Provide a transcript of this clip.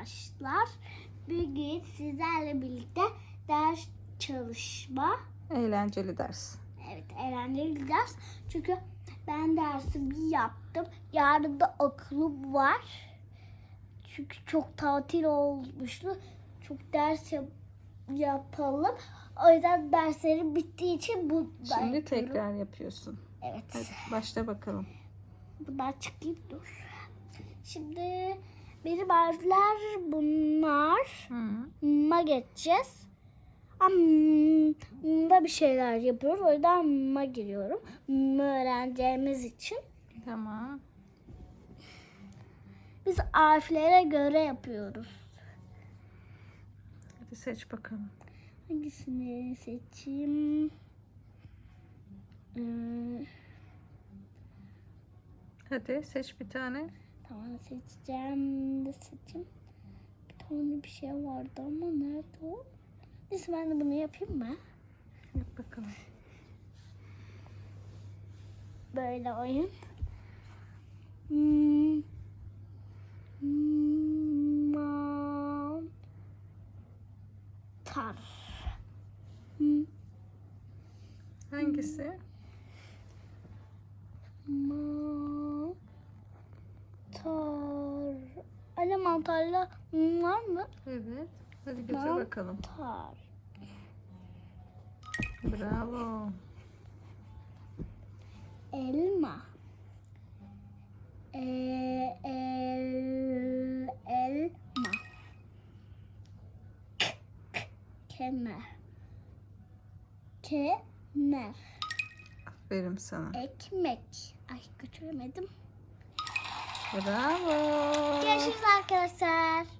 arkadaşlar. Bugün sizlerle birlikte ders çalışma. Eğlenceli ders. Evet eğlenceli ders. Çünkü ben dersi bir yaptım. Yarın da okulum var. Çünkü çok tatil olmuştu. Çok ders yap- yapalım. O yüzden derslerim bittiği için bu Şimdi tekrar yapıyorsun. Evet. Hadi başla bakalım. Ben çıkayım dur. Şimdi benim harfler bunlar. Hı. Ma geçeceğiz. Ama da bir şeyler yapıyoruz. O yüzden ma giriyorum. Ma öğreneceğimiz için. Tamam. Biz harflere göre yapıyoruz. Hadi seç bakalım. Hangisini seçeyim? Hmm, Hadi seç bir tane. Tamam seçeceğim. Ne seçeyim? Bir tane bir şey vardı ama nerede o? Neyse ben de bunu yapayım mı? Yap bakalım. böyle oyun. Hmm. Mantar. Hmm. Hangisi? Mantar. Anne mantarla var mı? Evet. Hadi götür Mantar. bakalım. Tar. Bravo. Elma. E, el, elma. K, k, kemer. Kemer. Aferin sana. Ekmek. Ay götüremedim. Bravo. Görüşürüz arkadaşlar.